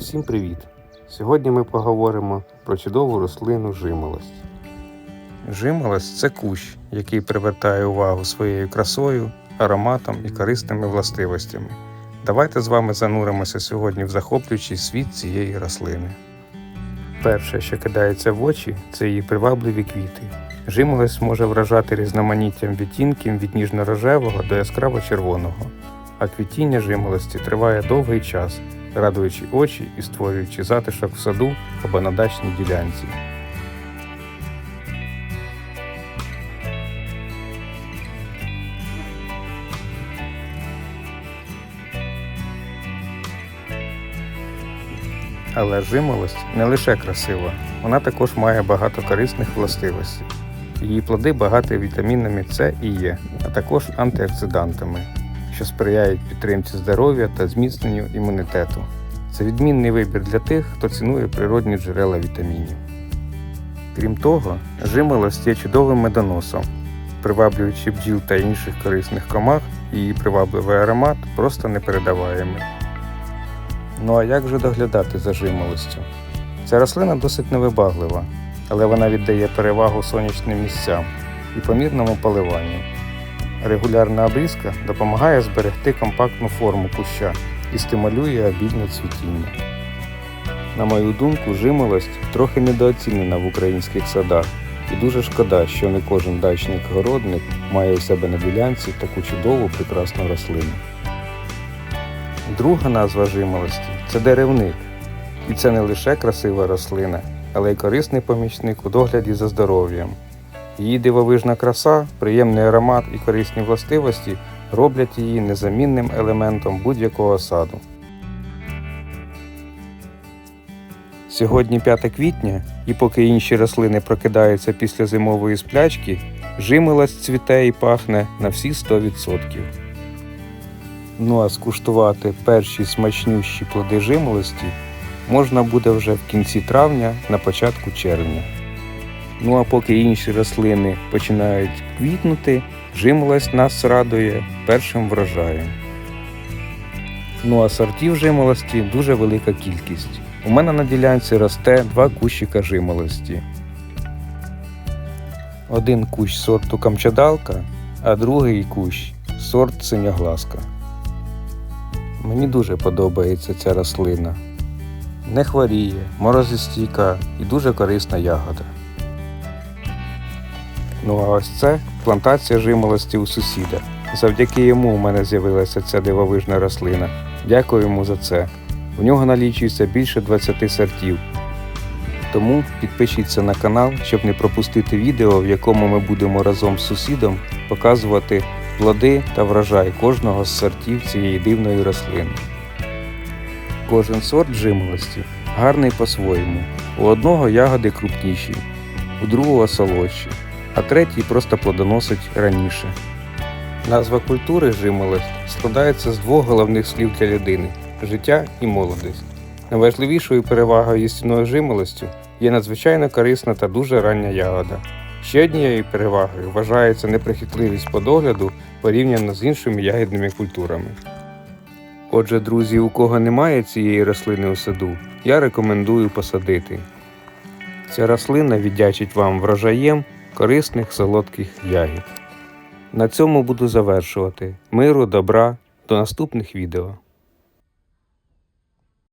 Усім привіт! Сьогодні ми поговоримо про чудову рослину жимолость. Жимолость це кущ, який привертає увагу своєю красою, ароматом і корисними властивостями. Давайте з вами зануримося сьогодні в захоплюючий світ цієї рослини. Перше, що кидається в очі, це її привабливі квіти. Жимолость може вражати різноманіттям відтінків від ніжно-рожевого до яскраво-червоного, а квітіння жимолості триває довгий час, радуючи очі і створюючи затишок в саду або на дачній ділянці. Але жимолость не лише красива, вона також має багато корисних властивостей. Її плоди багаті вітамінами С і Е, а також антиоксидантами, що сприяють підтримці здоров'я та зміцненню імунітету. Це відмінний вибір для тих, хто цінує природні джерела вітамінів. Крім того, жимолость є чудовим медоносом. Приваблюючи бджіл та інших корисних комах, її привабливий аромат просто непередаваємий. Ну а як же доглядати за жимолостю? Ця рослина досить невибаглива, але вона віддає перевагу сонячним місцям і помірному поливанню. Регулярна обрізка допомагає зберегти компактну форму куща і стимулює обільне цвітіння. На мою думку, жимолость трохи недооцінена в українських садах, і дуже шкода, що не кожен дачник-городник має у себе на ділянці таку чудову прекрасну рослину. Друга назва жимолості це деревник. І це не лише красива рослина, але й корисний помічник у догляді за здоров'ям. Її дивовижна краса, приємний аромат і корисні властивості роблять її незамінним елементом будь-якого саду. Сьогодні 5 квітня, і поки інші рослини прокидаються після зимової сплячки, жимолость цвіте і пахне на всі 100%. Ну а скуштувати перші смачнющі плоди жимолості можна буде вже в кінці травня на початку червня. Ну а поки інші рослини починають квітнути, жимолость нас радує першим врожаєм. Ну а сортів жимолості дуже велика кількість. У мене на ділянці росте два кущика жимолості. Один кущ сорту камчадалка, а другий кущ сорт синьогласка. Мені дуже подобається ця рослина. Не хворіє, морозостійка і дуже корисна ягода. Ну а ось це плантація жимолості у сусіда. Завдяки йому у мене з'явилася ця дивовижна рослина. Дякую йому за це. У нього налічується більше 20 сортів. Тому підпишіться на канал, щоб не пропустити відео, в якому ми будемо разом з сусідом показувати плоди та врожай кожного з сортів цієї дивної рослини. Кожен сорт жимолості гарний по-своєму. У одного ягоди крупніші, у другого солодші, а третій просто плодоносить раніше. Назва культури жимолость складається з двох головних слів для людини життя і молодість. Найважливішою перевагою їстівною жимолостю є надзвичайно корисна та дуже рання ягода. Ще однією перевагою вважається неприхитливість по догляду порівняно з іншими ягідними культурами. Отже, друзі, у кого немає цієї рослини у саду, я рекомендую посадити. Ця рослина віддячить вам врожаєм корисних солодких ягід. На цьому буду завершувати. Миру, добра, до наступних відео.